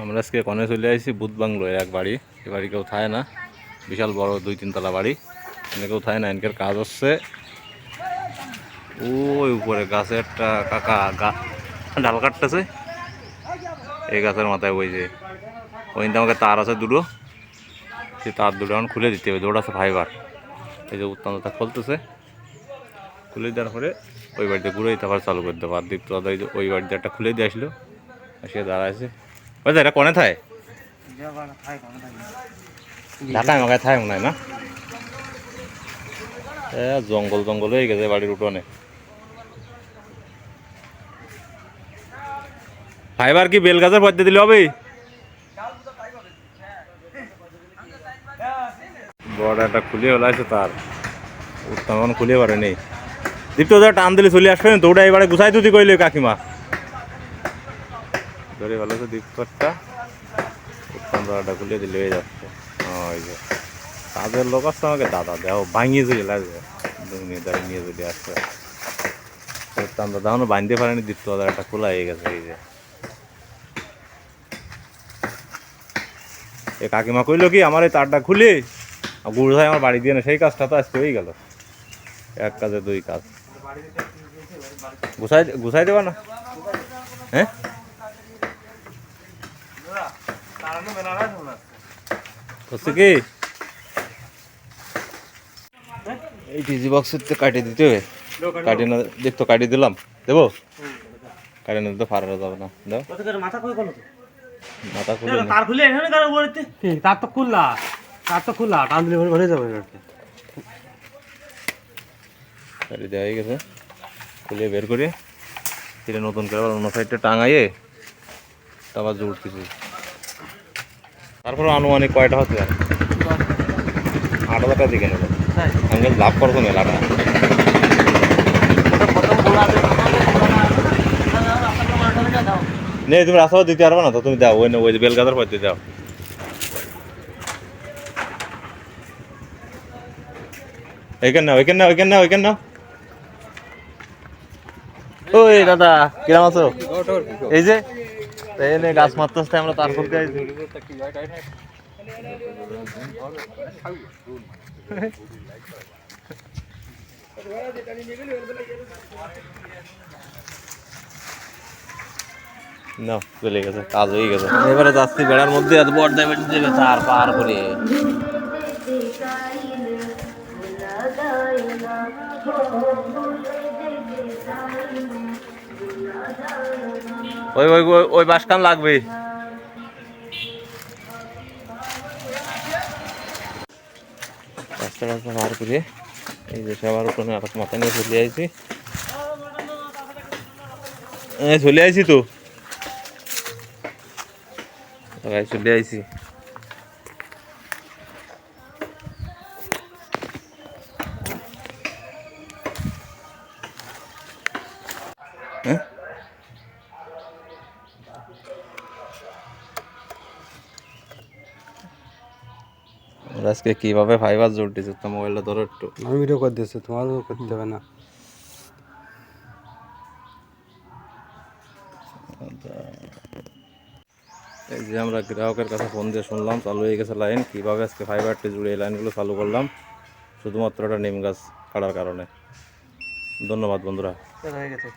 আমরা আজকে কনে চলে আসছি বুধ বাংলো এক বাড়ি। এ বাড়ি কেউ থাকে না। বিশাল বড় দুই তিনতলা বাড়ি। এখানে কেউ থাকে না, এনকের কাজ হচ্ছে। ওই উপরে গাছে একটা কাকা ডাল কাটতেছে। এই গাছের মাথায় ওই যে ওইটা আমাকে তার আছে দুটো। সেই তার দুটো এখন খুলে দিতে হবে, দুটো আছে ফাইবার। এই যে উত্তানটা খুলতেছে খুলে দেওয়ার পরে ওই বাড়িতে ঘুরে তারপর চালু করে দেবো আর যে ওই বাড়িতে একটা খুলে দিয়ে আসলো। সে দাঁড়াইছে যে এটা কনে থায় ঢাকায় মাকায় থায় মনে হয় না এ জঙ্গল জঙ্গল হয়ে গেছে বাড়ির উঠোনে ফাইবার কি বেল গাছের পদ্মে দিলে হবে একটা খুলে হলো আছে তার উত্তম খুলে পারে নেই দীপ্ত টান দিলে চলে আসবে না তো ওটা এবারে গুছাই তুই কইলে কাকিমা ধরে ভালো তো উত্তম দাদাটা খুলে দিলে হয়ে যাচ্ছে। হ্যাঁ, ওই যে। কাজের লোক আসছে আমাকে দাদা দেও ভাঙিয়ে চলে লাগবে দাঁড়িয়ে নিয়ে চলে আসছে উত্তম দাদা এখনও বাঁধতে পারেনি দীপ্ত দাদার একটা খোলা হয়ে গেছে এই যে। এ কাকিমা কইলো কি আমার এই তারটা খুলে গুড় ভাই আমার বাড়ি দিয়ে না সেই কাজটা তো আজকে হয়ে গেল। এক কাজে দুই কাজ। গুছাই গুছাই দেবা না? হ্যাঁ? হচ্ছে কি এই টিজি বক্সের তো কাটিয়ে দিতে হবে। কাটিয়ে না দেখতো কাটিয়ে দিলাম। দেবো? কাটিয়ে না দিতে ফারানো যাবে না। দাও। মাথা কই গেল মাথা খুলে তার খুলে এখানে কারও বলতে তার তো খুললা। তার তো খুললা টান দিলে ভরে যাবে কাটি দেওয়া হয়ে গেছে। খুলে বের করে। নতুন করে অন্য সাইডটা টাঙাইয়ে তারপর জুড়তেছি তারপরে আনুমানিক কয়টা হচ্ছে আট হাজার টাকা দিকে নেব। আমি লাভ করছ মেলাটা নেই। তুমি রাস্তা দিতে পারবে না তো তুমি দাও ওই না ওই বেলগাদার দাও নাও এইখানে নাও এইখানে নাও ওই দাদা কিরাম আছো? এই যে নে, গাছ মারতে আমরা তার করতে আইছি না, চলে গেছে, কাজ হয়ে গেছে। এবারে যাচ্ছি বেড়ার মধ্যে, এত বড় পার। করে ওই, ওই- ওই বাসকান লাগবে রাস্তা পার করে এই যে নিয়ে চলে চলে তো? চলে আইছি। আমরা আজকে কীভাবে ফাইবার জুড়তেছি তো মোবাইলটা ধরো একটু। আমি ভিডিও করে দিয়েছি তোমারও করতে হবে না। এই যে আমরা গ্রাহকের কাছে ফোন দিয়ে শুনলাম চালু হয়ে গেছে লাইন কীভাবে আজকে ফাইবারটি জুড়ে এই লাইনগুলো চালু করলাম? শুধুমাত্র একটা নিম গাছ কাটার কারণে। ধন্যবাদ বন্ধুরা। হয়ে গেছে।